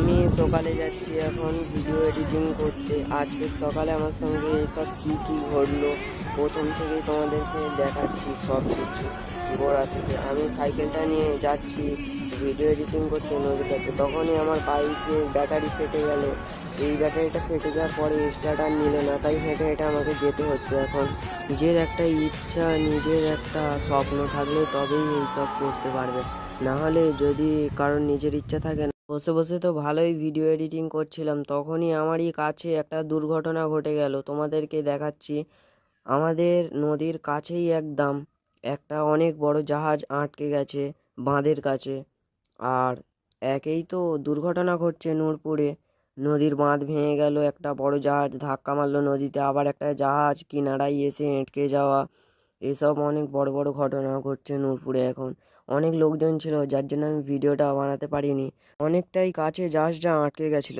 আমি সকালে যাচ্ছি এখন ভিডিও এডিটিং করতে। আজকে সকালে আমার সঙ্গে এসব কী কী ঘটলো, প্রথম থেকেই তোমাদেরকে দেখাচ্ছি সব কিছু গোড়া থেকে। আমি সাইকেলটা নিয়ে যাচ্ছি ভিডিও এডিটিং করতে নদীর কাছে। তখনই আমার বাইকের ব্যাটারি ফেটে গেল। এই ব্যাটারিটা ফেটে যাওয়ার পরে স্টার্টার নিল না, তাই হেঁটে হেঁটে আমাকে যেতে হচ্ছে এখন। নিজের একটা ইচ্ছা, নিজের একটা স্বপ্ন থাকলে তবেই এইসব করতে পারবে। না হলে যদি কারোর নিজের ইচ্ছা থাকে বসে বসে তো ভালোই ভিডিও এডিটিং করছিলাম। তখনই আমারই কাছে একটা দুর্ঘটনা ঘটে গেল, তোমাদেরকে দেখাচ্ছি। আমাদের নদীর কাছেই একদম একটা অনেক বড় জাহাজ আটকে গেছে বাঁধের কাছে। আর একেই তো দুর্ঘটনা ঘটছে নূরপুরে। নদীর বাঁধ ভেঙে গেল, একটা বড় জাহাজ ধাক্কা মারলো নদীতে, আবার একটা জাহাজ কিনারায় এসে আটকে যাওয়া। এসব অনেক বড় বড় ঘটনা ঘটছে নূরপুরে এখন। অনেক লোকজন ছিল, যার জন্য আমি ভিডিওটা বানাতে পারিনি। অনেকটাই কাছে জাহাজটা আটকে গেছিল।